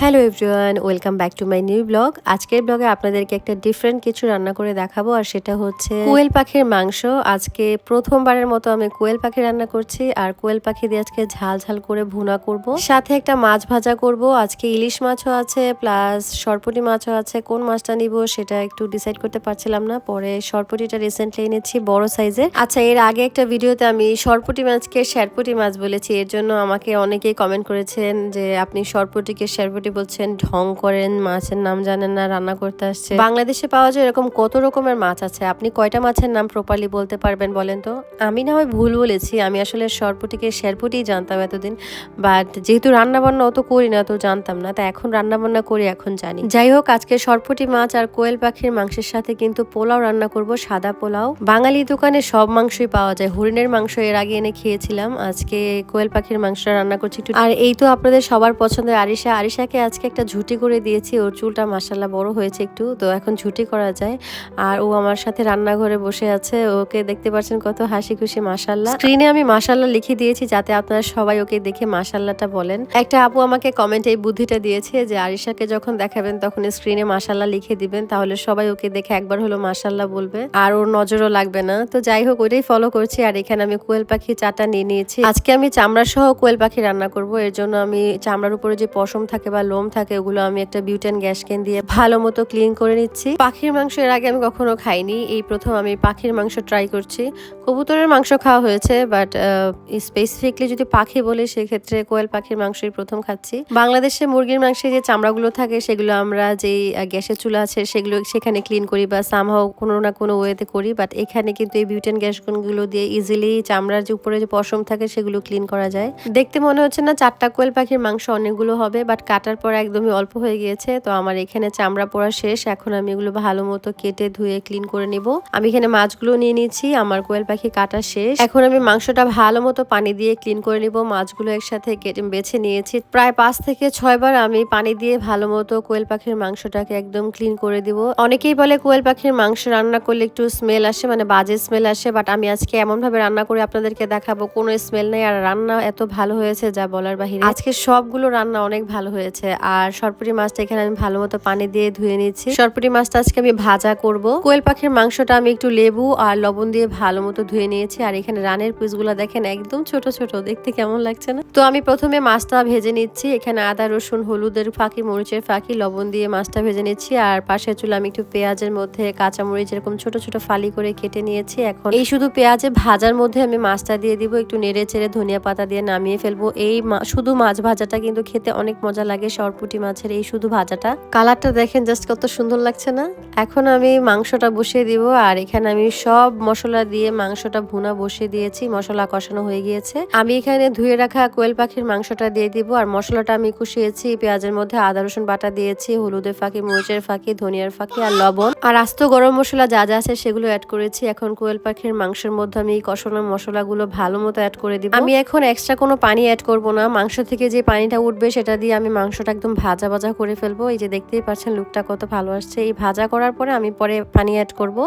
Hello everyone welcome back to my new blog আজকের ব্লগে আপনাদেরকে একটা ডিফারেন্ট কিছু রান্না করে দেখাবো, আর সেটা হচ্ছে কোয়েল পাখির মাংস। আজকে প্রথমবারের মতো আমি কোয়েল পাখি রান্না করছি, আর কোয়েল পাখি দিয়ে আজকে ঝাল ঝাল করে ভুনা করব। সাথে একটা মাছ ভাজা করব, আজকে ইলিশ মাছও আছে প্লাস সরপুটি মাছও আছে। কোন মাছটা নিব সেটা একটু ডিসাইড করতে পারছিলাম না, পরে সরপুটিটা রিসেন্টলি এনেছি, বড় সাইজের আচ্ছা এর আগে একটা ভিডিওতে আমি সরপুটি মাছকে শ্যারপুটি মাছ বলেছি, এর জন্য আমাকে অনেকেই কমেন্ট করেছেন যে আপনি সরপুটিকে শ্যারপুটি বলছেন, ঢং করেন, মাছের নাম জানেন না, রান্না করতে আসছে। বাংলাদেশে পাওয়া যায় এরকম কত রকমের মাছ আছে? আপনি কয়টা মাছের নাম প্রপারলি বলতে পারবেন বলেন তো? আমি না হয় ভুল বলেছি, আমি আসলে সরপুটিকে শেরপুটি জানতাম এতদিন। বাট যেহেতু রান্না বান্না অত করি না, তো জানতাম না। তা এখন রান্না বান্না করি, এখন জানি। যাই হোক, আজকে সরপুটি মাছ আর কোয়েল পাখির মাংসের সাথে কিন্তু পোলাও রান্না করব, সাদা পোলাও। বাঙালি দোকানে সব মাংসই পাওয়া যায়। হরিণের মাংস এর আগে এনে খেয়েছিলাম। আজকে কোয়েল পাখির মাংস রান্না করছি আর এই তো আপনাদের সবার পছন্দের আরিশা। আরিশাকে আজকে একটা ঝুটি করে দিয়েছি। ওর চুলটা মাসাল্লাহ বড় হয়েছে একটু, তো এখন ঝুটি করা যায়। আর ও আমার সাথে রান্নাঘরে বসে আছে। ওকে দেখতে পাচ্ছেন কত হাসি খুশি মাসাল্লাহ স্ক্রিনে আমি মাসাল্লাহ লিখে দিয়েছি যাতে আপনারা সবাই ওকে দেখে মাসাল্লাহটা বলেন। একটা আপু আমাকে কমেন্টে এই বুদ্ধিটা দিয়েছে যে আরিশাকে যখন দেখাবেন তখন স্ক্রিনে মাসাল্লাহ লিখে দিবেন, তাহলে সবাই ওকে দেখে একবার হলো মাসাল্লাহ বলবে। আর ওর নজরও লাগবে না। তো যাই হোক, ওইটাই ফলো করছি। আর এখানে আমি কোয়েল পাখি চাটা নিয়ে নিয়েছি। আজকে আমি চামড়া সহ কোয়েল পাখি রান্না করব। এর জন্য আমি চামড়ার উপরে যে পশম থাকে বা লোম থাকে, ওগুলো আমি একটা বিউটেন গ্যাস ক্যান দিয়ে ভালো মতো ক্লিন করে নিচ্ছি। পাখির মাংস এর আগে আমি কখনো খাইনি। এই প্রথম আমি পাখির মাংস ট্রাই করছি। কবুতরের মাংস খাওয়া হয়েছে বাট স্পেসিফিকলি যদি পাখি বলি, সেক্ষেত্রে কোয়েল পাখির মাংসই প্রথম খাচ্ছি। বাংলাদেশে মুরগির মাংসে যে চামড়াগুলো থাকে, সেগুলো আমরা যেই গ্যাসের চুলা আছে, সেগুলো সেখানে ক্লিন করি বা সামহাও কোনো না কোনো ওয়েতে করি বাট এখানে কিন্তু এই বিউটেন গ্যাসগুলো দিয়ে ইজিলি চামড়ার যে উপরে যে পশম থাকে, সেগুলো ক্লিন করা যায়। দেখতে মনে হচ্ছে না চারটা কোয়েল পাখির মাংস অনেকগুলো হবে বাট কাটার পর একদমই অল্প হয়ে গিয়েছে, তো আমার এখানে চামড়া পড়া শেষ, এখন আমি এগুলো ভালো মতো কেটে ধুয়ে ক্লিন করে নিব। আমি এখানে মাছগুলো নিয়ে নিচ্ছি আমার কোয়েল পাখি কাটা শেষ। এখন আমি মাংসটা ভালো মতো পানি দিয়ে ক্লিন করে নিব। মাছগুলো একসাথে কেটে বেছে নিয়েছি। প্রায় পাঁচ থেকে ছয় বার আমি পানি দিয়ে ভালো মতো কোয়েল পাখির মাংসটাকে একদম ক্লিন করে দিব। অনেকেই বলে কোয়েল পাখির মাংস রান্না করলে একটু স্মেল আসে মানে বাজে স্মেল আসে বাট আমি আজকে এমন ভাবে রান্না করে আপনাদেরকে দেখাবো, কোনো স্মেল নেই। আর রান্না এত ভালো হয়েছে যা বলার বাহিরে। আজকে সবগুলো রান্না অনেক ভালো হয়েছে। আর সরপুরি মাছটা এখানে আমি ভালো মতো পানি দিয়ে ধুয়ে নিচ্ছি। সরপুরি মাছটা আজকে আমি ভাজা করব। কোয়েল পাখির মাংসটা আমি একটু লেবু আর লবণ দিয়ে ভালো মতো ধুয়ে নিয়েছি আর এখানে রানের পিসগুলো দেখেন একদম ছোট ছোট, দেখতে কেমন লাগছে না? তো আমি প্রথমে মাছটা ভেজে নিচ্ছি, এখানে আদা, রসুন, হলুদের ফাঁকি, মরিচের ফাঁকি, লবণ দিয়ে মাছটা ভেজে নিচ্ছি আর পাশে চুলে আমি একটু পেঁয়াজের মধ্যে কাঁচা মরিচ এরকম ছোট ছোট ফালি করে কেটে নিয়েছি। এখন এই শুধু পেঁয়াজে ভাজার মধ্যে আমি মাছটা দিয়ে দিব, একটু নেড়ে চেড়ে ধনিয়া পাতা দিয়ে নামিয়ে ফেলব। এই শুধু মাছ ভাজাটা কিন্তু খেতে অনেক মজা লাগে, সরপুটি মাছের এই শুধু ভাজাটা। কালারটা দেখেন জাস্ট কত সুন্দর লাগছে না? এখন আমি মাংসটা বসিয়ে দিব আর এখানে আমি সব মশলা দিয়ে মাংসটা ভুনা বসিয়ে দিয়েছি, মশলা কষানো হয়ে গিয়েছে। আমি এখানে ধুয়ে রাখা কোয়েল পাখির মাংসটা দিয়ে দিব, আর মশলাটা আমি কষিয়েছি, পেঁয়াজের মধ্যে আদা, রসুন বাটা দিয়েছি, হলুদের ফাঁকি, মরিচের ফাঁকি, ধনিয়ার ফাঁকি, আর লবণ। আর আস্ত গরম মশলা যা যা আছে সেগুলো অ্যাড করেছি। এখন কোয়েল পাখির মাংসের মধ্যে আমি কষানো মশলাগুলো ভালো মতো অ্যাড করে দিব। আমি এখন এক্সট্রা কোনো পানি অ্যাড করব না। মাংস থেকে যে পানিটা উঠবে সেটা দিয়ে আমি মাংসটা একদম ভাজা ভাজা করে ফেলব। এই যে দেখতেই পাচ্ছেন লুকটা কত ভালো আসছে। এই ভাজা করার পরে আমি পরে পানি অ্যাড করব।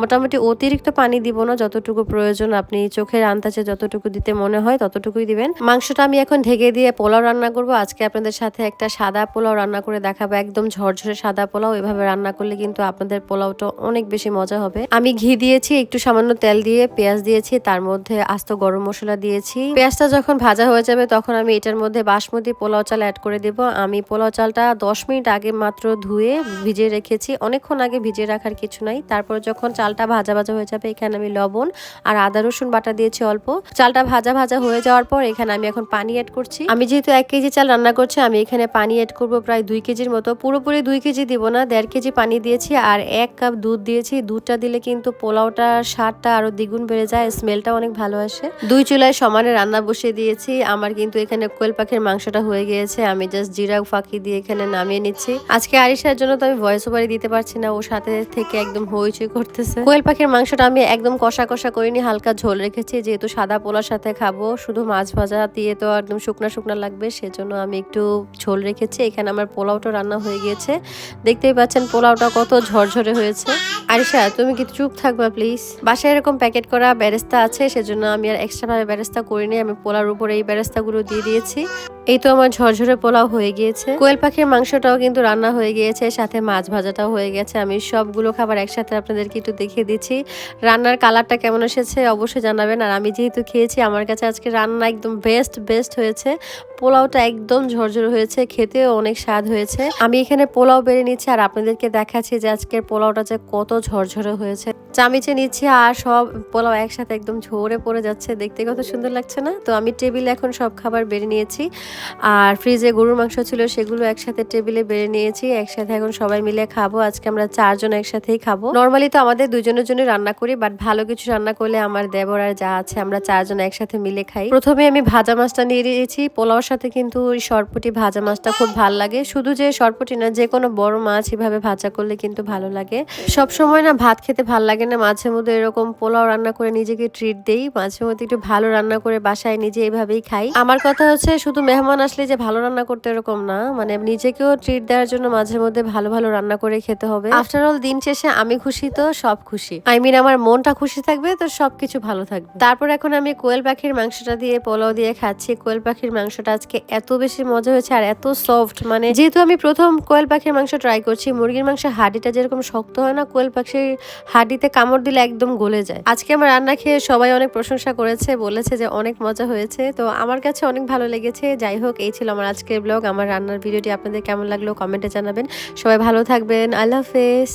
মোটামুটি অতিরিক্ত পানি দিব না, যতটুকু প্রয়োজন আপনি চোখের আন্দাজে যতটুকু দিতে মনে হয় ততটুকুই দিবেন। মাংসটা আমি এখন ঢেকে দিয়ে পোলাও রান্না করব। আজকে আপনাদের সাথে একটা সাদা পোলাও রান্না করে দেখাবো। একদম ঝরঝরে সাদা পোলাও। এভাবে রান্না করলে কিন্তু আপনাদের পোলাওটা অনেক বেশি মজা হবে। আমি ঘি দিয়েছি, একটু সামান্য তেল দিয়ে পেঁয়াজ দিয়েছি, তার মধ্যে আস্ত গরম মশলা দিয়েছি। পেঁয়াজটা যখন ভাজা হয়ে যাবে তখন আমি এটার মধ্যে বাসমতি পোলাও চাল অ্যাড করে দেব। আমি পোলাও চালটা দশ মিনিট আগে মাত্র ধুয়ে ভিজিয়ে রেখেছি। অনেকক্ষণ আগে ভিজিয়ে রাখার কিছু নাই। তারপর যখন চালটা ভাজা ভাজা হয়ে যাবে, এখানে আমি লবণ আর আদা, রসুন বাটা দিয়েছি অল্প। চালটা ভাজা ভাজা হয়ে যাওয়ার পর এখানে আমি এখন পানি অ্যাড করছি। আমি যেহেতু এক কেজি চাল রান্না করছি, আমি এখানে পানি অ্যাড করব প্রায় দুই কেজির মতো। পুরোপুরি দুই কেজি দিব না, দেড় কেজি পানি দিয়েছি আর এক কাপ দুধ দিয়েছি। দুধটা দিলে কিন্তু পোলাওটা স্বাদটা আরও দ্বিগুণ বেড়ে যায় স্মেলটা অনেক ভালো আসে। দুই চুলায় সমানে রান্না বসিয়ে দিয়েছি। আমার কিন্তু এখানে কোয়েল পাখির মাংসটা হয়ে গিয়েছে। আমি জাস্ট জিরা ফাঁকি দিয়ে এখানে নামিয়ে নিচ্ছি। আজকে আরিশার জন্য তো আমি ভয়েস ওভারই দিতে পারছি না, ও সাথে থেকে একদম হইচই করতেছে। কোয়েল পাখির মাংসটা আমি একদম কষা কষা করিনি হালকা ঝোল রেখেছি, যেহেতু সাদা পোলার সাথে খাব। শুধু মাছ ভাজা দিয়ে তো একদম শুকনা শুকনা লাগবে, সেজন্য আমি একটু ঝোল রেখেছি। এখানে আমার পোলাওটা রান্না হয়ে গিয়েছে। দেখতেই পাচ্ছেন পোলাওটা কত ঝরঝরে হয়েছে। আরিশা, তুমি কি চুপ থাকবা, প্লিজ? বাসায় এরকম প্যাকেট করা ব্যারেস্তা আছে, সেজন্য আমি আর এক্সট্রাভাবে ব্যারেস্তা করিনি। আমি পোলার উপরে এই ব্যারেস্তাগুলো দিয়ে দিয়েছি। এই তো আমার ঝরঝরে পোলাও হয়ে গিয়েছে। কোয়েল পাখির মাংসটাও কিন্তু রান্না হয়ে গিয়েছে, সাথে মাছ ভাজাটাও হয়ে গেছে। আমি সবগুলো খাবার একসাথে আপনাদেরকে একটু দেখিয়ে দিচ্ছি। রান্নার কালারটা কেমন এসেছে অবশ্যই জানাবেন। আর আমি যেহেতু খেয়েছি, আমার কাছে আজকে রান্না একদম বেস্ট বেস্ট হয়েছে। পোলাওটা একদম ঝরঝরে হয়েছে, খেতেও অনেক স্বাদ হয়েছে। আমি এখানে পোলাও বেড়ে নিচ্ছি আর আপনাদেরকে দেখাচ্ছি যে আজকের পোলাওটা যে কত ঝরঝরে হয়েছে। চামিচে নিচ্ছি আর সব পোলাও একসাথে একদম ঝরে পড়ে যাচ্ছে। দেখতে কত সুন্দর লাগছে না? তো আমি টেবিলে এখন সব খাবার বেড়ে নিয়েছি। আর ফ্রিজে গরুর মাংস ছিল, সেগুলো একসাথে টেবিলে বেড়ে নিয়েছি, একসাথে এখন সবাই মিলে খাব। আজকে আমরা চারজন একসাথেই খাব। নর্মালি তো আমাদের দুজনের জন্য রান্না করি বাট ভালো কিছু রান্না করলে আমার দেবর আর যা আছে আমরা চারজন একসাথে মিলে খাই। প্রথমে আমি ভাজা মাছটা নিয়ে নিয়েছি, পোলাওর সাথে কিন্তু সরপুটি ভাজা মাছটা খুব ভালো লাগে। শুধু যে সরপুটি না, যে কোনো বড় মাছ এভাবে ভাজা করলে কিন্তু ভালো লাগে। সব সময় না ভাত খেতে ভালো লাগে না, মাঝে মধ্যে এরকম পোলাও রান্না করে নিজেকে ট্রিট দেই। মাঝে মধ্যে একটু ভালো রান্না করে বাসায় নিজে এইভাবেই খাই। আমার কথা হচ্ছে শুধু মেহমান আসলে যে ভালো রান্না করতে এরকম না। মানে নিজেকেও ট্রিট দেওয়ার জন্য মাঝে মধ্যে ভালো ভালো রান্না করে খেতে হবে। আফটার অল দিন শেষে আমি খুশি তো সব খুশি। আই মিন আমার মনটা খুশি থাকবে তো সবকিছু ভালো থাকবে। তারপর এখন আমি কোয়েল পাখির মাংসটা দিয়ে, পোলাও দিয়ে খাচ্ছি। কোয়েল পাখির মাংসটা আজকে এত বেশি মজা হয়েছে আর এত সফট মানে যেহেতু আমি প্রথম কোয়েল পাখির মাংস ট্রাই করছি, মুরগির মাংসের হাড়িটা যেরকম শক্ত হয় না, কোয়েল পাখির হাড়িতে কামড় দিলে একদম গলে যায়। আজকে আমার রান্না খেয়ে সবাই অনেক প্রশংসা করেছে, বলেছে যে অনেক মজা হয়েছে। তো আমার কাছে অনেক ভালো লেগেছে। যাই হোক এই ছিল আমার আজকের ব্লগ আমার রান্নার ভিডিওটি আপনাদের কেমন লাগল? কমেন্টে জানাবেন। সবাই ভালো থাকবেন। আল্লাহ হাফেজ।